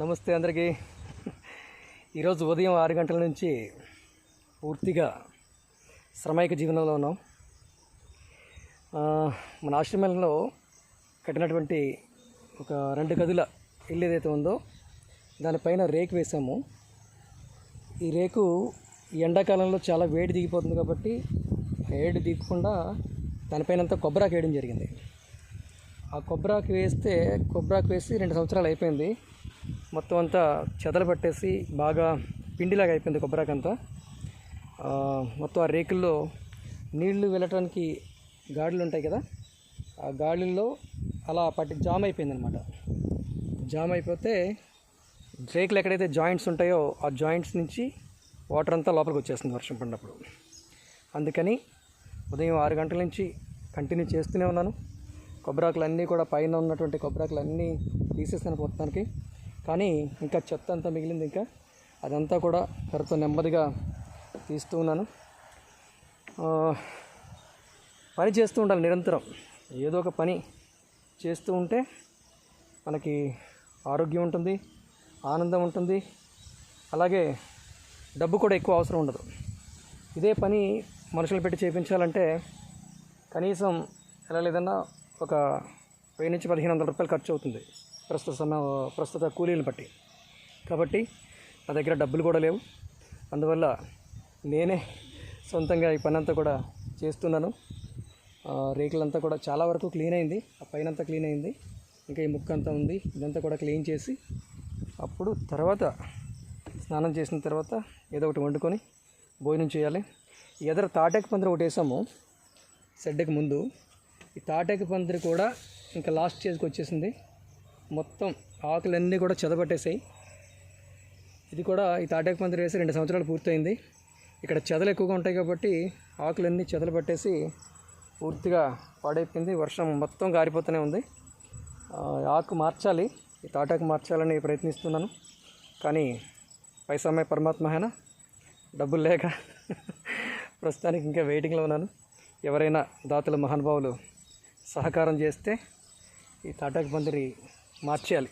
నమస్తే అందరికీ. ఈరోజు ఉదయం ఆరు గంటల నుంచి పూర్తిగా శ్రమైక జీవనంలో ఉన్నాం. మన ఆశ్రమంలో కట్టినటువంటి ఒక రెండు గదుల ఇల్లు ఏదైతే ఉందో దానిపైన రేకు వేసాము. ఈ రేకు ఎండాకాలంలో చాలా వేడి దిగిపోతుంది కాబట్టి వేడి దిగకుండా దానిపైన అంతా కొబ్బరాకు వేయడం జరిగింది. ఆ కొబ్బరాకు వేస్తే కొబ్బరాకు వేసి రెండు సంవత్సరాలు అయిపోయింది. మొత్తం అంతా చెదలు పట్టేసి బాగా పిండిలాగా అయిపోయింది కొబ్బరికంతా మొత్తం ఆ రేకుల్లో నీళ్ళు వెళ్ళటానికి గాడులు ఉంటాయి కదా ఆ గాడుల్లో అలా పట్టి జామ్ అయిపోయింది అనమాట జామ్ అయిపోతే రేకులు ఎక్కడైతే జాయింట్స్ ఉంటాయో ఆ జాయింట్స్ నుంచి వాటర్ అంతా లోపలికి వచ్చేస్తుంది వర్షం పడినప్పుడు. అందుకని ఉదయం ఆరు గంటల నుంచి కంటిన్యూ చేస్తూనే ఉన్నాను. కొబ్బరాకులు అన్నీ కూడా పైన ఉన్నటువంటి కొబ్బరాకులు అన్నీ తీసేసాను మొత్తానికి కానీ ఇంకా చెత్త అంతా మిగిలింది ఇంకా. అదంతా కూడా కర్రతో నెమ్మదిగా తీస్తూ ఉన్నాను. పని చేస్తూ ఉండాలి నిరంతరం. ఏదో ఒక పని చేస్తూ ఉంటే మనకి ఆరోగ్యం ఉంటుంది ఆనందం ఉంటుంది. అలాగే డబ్బు కూడా ఎక్కువ అవసరం ఉండదు. ఇదే పని మనుషులు పెట్టి చేయించాలంటే కనీసం ఎలా లేదన్నా ఒక వెయ్యి నుంచి పదిహేను వందల రూపాయలు ఖర్చు అవుతుంది. ప్రస్తుత సమయం ప్రస్తుత కూలీలను బట్టి. కాబట్టి నా దగ్గర డబ్బులు కూడా లేవు. అందువల్ల నేనే సొంతంగా ఈ పని అంతా కూడా చేస్తున్నాను. రేకులంతా కూడా చాలా వరకు క్లీన్ అయింది. ఆ పైన అంతా క్లీన్ అయింది. ఇంకా ఈ ముక్క అంతా ఉంది. ఇదంతా కూడా క్లీన్ చేసి అప్పుడు తర్వాత స్నానం చేసిన తర్వాత ఏదో ఒకటి వండుకొని భోజనం చేయాలి. ఎదర తాటాకు పందిరి ఒకటి వేసాము. షెడ్కి ముందు ఈ తాటాకు పందిరి కూడా ఇంకా లాస్ట్ స్టేజ్కి వచ్చేసింది. మొత్తం ఆకులన్నీ కూడా చెదపట్టేసాయి. ఇది కూడా ఈ తాటాకు పందిరి వేసి రెండు సంవత్సరాలు పూర్తయింది. ఇక్కడ చెదలు ఎక్కువగా ఉంటాయి కాబట్టి ఆకులన్నీ చెదలు పట్టేసి పూర్తిగా పాడైపోయింది. వర్షం మొత్తం గారిపోతూనే ఉంది. ఆకు మార్చాలి. ఈ తాటాకు మార్చాలని ప్రయత్నిస్తున్నాను. కానీ పైసమే పరమాత్మహేనా డబ్బులు లేక ప్రస్తుతానికి ఇంకా వెయిటింగ్లో ఉన్నాను. ఎవరైనా దాతల మహానుభావులు సహకారం చేస్తే ఈ తాటాకు పందిరి మార్చేయాలి.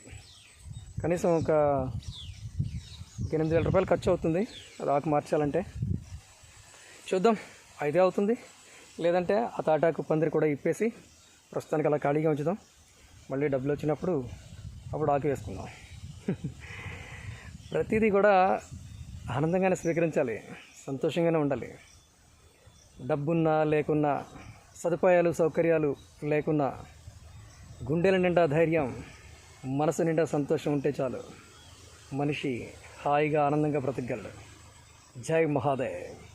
కనీసం ఒక ఎనిమిది వేల రూపాయలు ఖర్చు అవుతుంది రాకు మార్చాలంటే. చూద్దాం ఐదే అవుతుంది. లేదంటే ఆ తాటాకు పందిరి కూడా ఇప్పేసి ప్రస్తుతానికి అలా ఖాళీగా ఉంచుదాం. మళ్ళీ డబ్బులు వచ్చినప్పుడు అప్పుడు ఆకు వేసుకుందాం. ప్రతిదీ కూడా ఆనందంగానే స్వీకరించాలి సంతోషంగానే ఉండాలి. డబ్బున్నా లేకున్నా సదుపాయాలు సౌకర్యాలు లేకున్నా గుండెల నిండా ధైర్యం మనసు నిండా సంతోషం ఉంటే చాలు. మనిషి హాయిగా ఆనందంగా బ్రతకగలడు. జై మహాదేవ్.